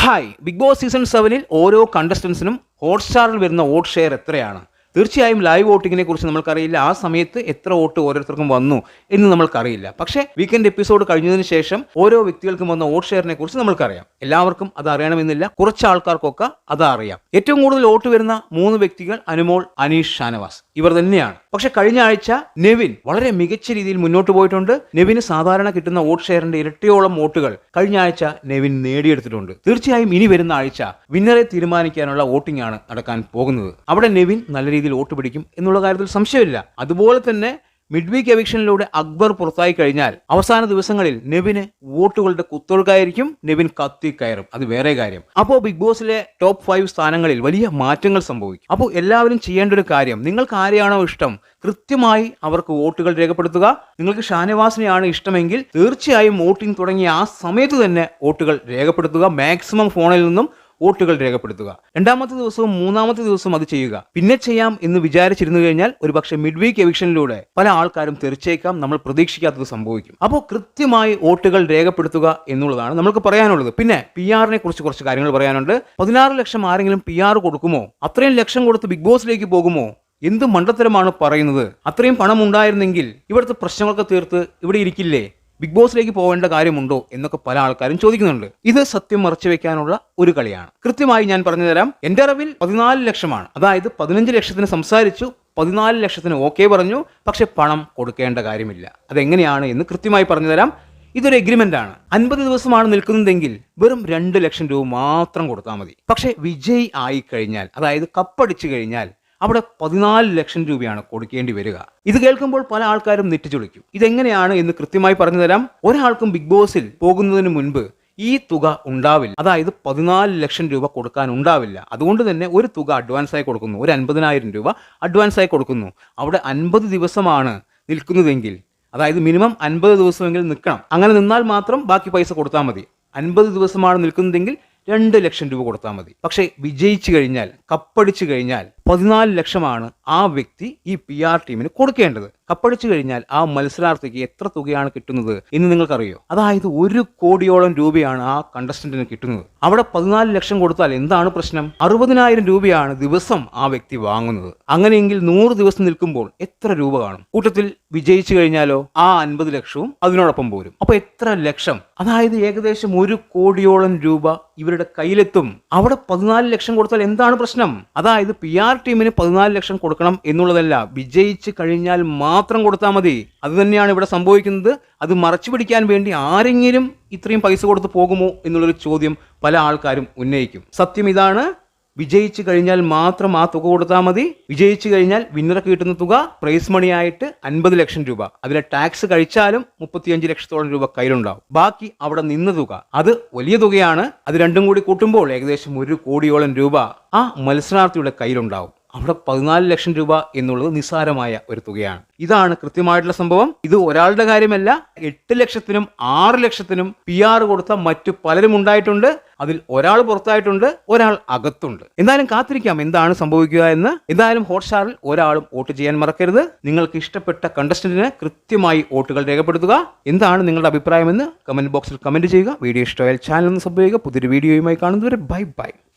Hi big boss season സെവനിൽ ഓരോ കണ്ടസ്റ്റൻസിനും ഹോട്ട്സ്റ്റാറിൽ വരുന്ന വോട്ട് ഷെയർ എത്രയാണ്? തീർച്ചയായും ലൈവ് വോട്ടിങ്ങിനെ കുറിച്ച് നമുക്കറിയില്ല ആ സമയത്ത് എത്ര വോട്ട് ഓരോരുത്തർക്കും വന്നു എന്ന് നമ്മൾക്കറിയില്ല. പക്ഷേ വീക്കെൻഡ് എപ്പിസോഡ് കഴിഞ്ഞതിന് ശേഷം ഓരോ വ്യക്തികൾക്കും വന്ന വോട്ട് ഷെയറിനെ കുറിച്ച് നമ്മൾക്കറിയാം. എല്ലാവർക്കും അത് അറിയണമെന്നില്ല. കുറച്ച് ആൾക്കാർക്കൊക്കെ അത് അറിയാം. ഏറ്റവും കൂടുതൽ വോട്ട് വരുന്ന മൂന്ന് വ്യക്തികൾ അനുമോൾ അനീഷ് ഷാനവാസ്. ഇവർ തന്നെയാണ്. പക്ഷെ കഴിഞ്ഞ ആഴ്ച നെവിൻ വളരെ മികച്ച രീതിയിൽ മുന്നോട്ട് പോയിട്ടുണ്ട്. നെവിന് സാധാരണ കിട്ടുന്ന വോട്ട് ഷെയറിന്റെ ഇരട്ടിയോളം വോട്ടുകൾ കഴിഞ്ഞ ആഴ്ച നെവിൻ നേടിയെടുത്തിട്ടുണ്ട്. തീർച്ചയായും ഇനി വരുന്ന ആഴ്ച വിന്നറെ തീരുമാനിക്കാനുള്ള വോട്ടിംഗ് ആണ് നടക്കാൻ പോകുന്നത്. അവിടെ നെവിൻ നല്ല രീതിയിൽ വോട്ട് പിടിക്കും എന്നുള്ള കാര്യത്തിൽ സംശയമില്ല. അതുപോലെ തന്നെ മിഡ് വീക്ക് എവിക്ഷനിലൂടെ അക്ബർ പുറത്തായി കഴിഞ്ഞാൽ അവസാന ദിവസങ്ങളിൽ നെവിന് വോട്ടുകളുടെ കുത്തൊഴുക്കായിരിക്കും നെവിൻ കത്തി കയറും. അത് വേറെ കാര്യം. അപ്പോൾ ബിഗ് ബോസിലെ ടോപ്പ് ഫൈവ് സ്ഥാനങ്ങളിൽ വലിയ മാറ്റങ്ങൾ സംഭവിക്കും. അപ്പോൾ എല്ലാവരും ചെയ്യേണ്ട ഒരു കാര്യം നിങ്ങൾക്ക് ആരെയാണോ ഇഷ്ടം കൃത്യമായി അവർക്ക് വോട്ടുകൾ രേഖപ്പെടുത്തുക. നിങ്ങൾക്ക് ഷാനവാസിനെയാണ് ഇഷ്ടമെങ്കിൽ തീർച്ചയായും വോട്ടിംഗ് തുടങ്ങിയ ആ സമയത്ത് തന്നെ വോട്ടുകൾ രേഖപ്പെടുത്തുക. മാക്സിമം ഫോണിൽ നിന്നും വോട്ടുകൾ രേഖപ്പെടുത്തുക. രണ്ടാമത്തെ ദിവസവും മൂന്നാമത്തെ ദിവസവും അത് ചെയ്യുക. പിന്നെ ചെയ്യാം എന്ന് വിചാരിച്ചിരുന്നു കഴിഞ്ഞാൽ ഒരുപക്ഷെ മിഡ് വീക്ക് എവിക്ഷനിലൂടെ പല ആൾക്കാരും തെറിച്ചേക്കാം നമ്മൾ പ്രതീക്ഷിക്കാത്തത് സംഭവിക്കും. അപ്പോൾ കൃത്യമായി വോട്ടുകൾ രേഖപ്പെടുത്തുക എന്നുള്ളതാണ് നമുക്ക് പറയാനുള്ളത്. പിന്നെ പി ആറിനെ കുറിച്ച് കുറച്ച് കാര്യങ്ങൾ പറയാനുണ്ട്. പതിനാറ് ലക്ഷം ആരെങ്കിലും പി ആർ കൊടുക്കുമോ? അത്രയും ലക്ഷം കൊടുത്ത് ബിഗ് ബോസിലേക്ക് പോകുമോ? എന്ത് മണ്ടത്തരമാണ് പറയുന്നത്? അത്രയും പണം ഉണ്ടായിരുന്നെങ്കിൽ ഇവിടുത്തെ പ്രശ്നങ്ങളൊക്കെ തീർത്ത് ഇവിടെ ഇരിക്കില്ലേ? ബിഗ് ബോസിലേക്ക് പോകേണ്ട കാര്യമുണ്ടോ എന്നൊക്കെ പല ആൾക്കാരും ചോദിക്കുന്നുണ്ട്. ഇത് സത്യം മറച്ചു വെക്കാനുള്ള ഒരു കളിയാണ്. കൃത്യമായി ഞാൻ പറഞ്ഞു തരാം. എന്റെ അറിവിൽ പതിനാല് ലക്ഷമാണ്. അതായത് പതിനഞ്ച് ലക്ഷത്തിന് സംസാരിച്ചു പതിനാല് ലക്ഷത്തിന് ഓക്കെ പറഞ്ഞു പക്ഷെ പണം കൊടുക്കേണ്ട കാര്യമില്ല. അതെങ്ങനെയാണ് എന്ന് കൃത്യമായി പറഞ്ഞു തരാം. ഇതൊരു എഗ്രിമെന്റ് ആണ്. അൻപത് ദിവസമാണ് നിൽക്കുന്നതെങ്കിൽ വെറും രണ്ട് ലക്ഷം രൂപ മാത്രം കൊടുത്താൽ മതി. പക്ഷേ വിജയ് ആയി കഴിഞ്ഞാൽ അതായത് കപ്പടിച്ചു കഴിഞ്ഞാൽ അവിടെ പതിനാല് ലക്ഷം രൂപയാണ് കൊടുക്കേണ്ടി വരിക. ഇത് കേൾക്കുമ്പോൾ പല ആൾക്കാരും നെറ്റിച്ചൊളിക്കും ഇതെങ്ങനെയാണ് എന്ന് കൃത്യമായി പറഞ്ഞു തരാം. ഒരാൾക്കും ബിഗ് ബോസിൽ പോകുന്നതിന് മുൻപ് ഈ തുക ഉണ്ടാവില്ല. അതായത് പതിനാല് ലക്ഷം രൂപ കൊടുക്കാൻ ഉണ്ടാവില്ല. അതുകൊണ്ട് തന്നെ ഒരു തുക അഡ്വാൻസ് ആയി കൊടുക്കുന്നു. ഒരു അൻപതിനായിരം രൂപ അഡ്വാൻസ് ആയി കൊടുക്കുന്നു. അവിടെ അൻപത് ദിവസമാണ് നിൽക്കുന്നതെങ്കിൽ അതായത് മിനിമം അൻപത് ദിവസമെങ്കിലും നിൽക്കണം. അങ്ങനെ നിന്നാൽ മാത്രം ബാക്കി പൈസ കൊടുത്താൽ മതി. അൻപത് ദിവസമാണ് നിൽക്കുന്നതെങ്കിൽ രണ്ട് ലക്ഷം രൂപ കൊടുത്താൽ മതി. പക്ഷേ വിജയിച്ചു കഴിഞ്ഞാൽ കപ്പടിച്ചു കഴിഞ്ഞാൽ പതിനാല് ലക്ഷമാണ് ആ വ്യക്തി ഈ പി ആർ ടീമിന് കൊടുക്കേണ്ടത്. കപ്പടിച്ചു കഴിഞ്ഞാൽ ആ മത്സരാർത്ഥിക്ക് എത്ര തുകയാണ് കിട്ടുന്നത് എന്ന് നിങ്ങൾക്കറിയോ? അതായത് ഒരു കോടിയോളം രൂപയാണ് ആ കണ്ടസ്റ്റന്റിന് കിട്ടുന്നത്. അവിടെ പതിനാല് ലക്ഷം കൊടുത്താൽ എന്താണ് പ്രശ്നം? അറുപതിനായിരം രൂപയാണ് ദിവസം ആ വ്യക്തി വാങ്ങുന്നത്. അങ്ങനെയെങ്കിൽ നൂറ് ദിവസം നിൽക്കുമ്പോൾ എത്ര രൂപ കാണും? കൂട്ടത്തിൽ വിജയിച്ചു കഴിഞ്ഞാലോ? ആ അൻപത് ലക്ഷവും അതിനോടൊപ്പം പോരും. അപ്പൊ എത്ര ലക്ഷം? അതായത് ഏകദേശം ഒരു കോടിയോളം രൂപ ഇവരുടെ കയ്യിലെത്തും. അവിടെ പതിനാല് ലക്ഷം കൊടുത്താൽ എന്താണ് പ്രശ്നം? അതായത് പി ആർ ടീമിന് പതിനാല് ലക്ഷം കൊടുക്കണം എന്നുള്ളതല്ല. വിജയിച്ച് കഴിഞ്ഞാൽ മാത്രം കൊടുത്താൽ മതി. അത് തന്നെയാണ് ഇവിടെ സംഭവിക്കുന്നത്. അത് മറച്ചു പിടിക്കാൻ വേണ്ടി ആരെങ്കിലും ഇത്രയും പൈസ കൊടുത്ത് പോകുമോ എന്നുള്ളൊരു ചോദ്യം പല ആൾക്കാരും ഉന്നയിക്കും. സത്യം ഇതാണ്. വിജയിച്ചു കഴിഞ്ഞാൽ മാത്രം ആ തുക കൊടുത്താൽ മതി. വിജയിച്ചു കഴിഞ്ഞാൽ വിന്നർക്ക് കിട്ടുന്ന തുക പ്രൈസ് മണിയായിട്ട് അൻപത് ലക്ഷം രൂപ. അതിലെ ടാക്സ് കഴിച്ചാലും മുപ്പത്തിയഞ്ച് ലക്ഷത്തോളം രൂപ കയ്യിലുണ്ടാവും. ബാക്കി അവിടെ നിന്ന തുക അത് വലിയ തുകയാണ്. അത് രണ്ടും കൂടി കൂട്ടുമ്പോൾ ഏകദേശം ഒരു കോടിയോളം രൂപ ആ മത്സരാർത്ഥിയുടെ കയ്യിലുണ്ടാവും. അവിടെ പതിനാല് ലക്ഷം രൂപ എന്നുള്ളത് നിസ്സാരമായ ഒരു തുകയാണ്. ഇതാണ് കൃത്യമായിട്ടുള്ള സംഭവം. ഇത് ഒരാളുടെ കാര്യമല്ല എട്ട് ലക്ഷത്തിനും ആറ് ലക്ഷത്തിനും പി കൊടുത്ത മറ്റു പലരും ഉണ്ടായിട്ടുണ്ട്. അതിൽ ഒരാൾ പുറത്തായിട്ടുണ്ട് ഒരാൾ അകത്തുണ്ട്. എന്തായാലും കാത്തിരിക്കാം എന്താണ് സംഭവിക്കുക എന്ന്. എന്തായാലും ഹോട്ട്സ്റ്റാറിൽ ഒരാളും വോട്ട് ചെയ്യാൻ മറക്കരുത്. നിങ്ങൾക്ക് ഇഷ്ടപ്പെട്ട കണ്ടസ്റ്റന്റിന് കൃത്യമായി വോട്ടുകൾ രേഖപ്പെടുത്തുക. എന്താണ് നിങ്ങളുടെ അഭിപ്രായമെന്ന് കമന്റ് ബോക്സിൽ കമന്റ് ചെയ്യുക. വീഡിയോ ഇഷ്ടമായാൽ ചാനൽ ഒന്ന് സബ്സ്ക്രൈബ് പുതിയൊരു വീഡിയോയുമായി കാണുന്നവരെ ബൈ ബൈ.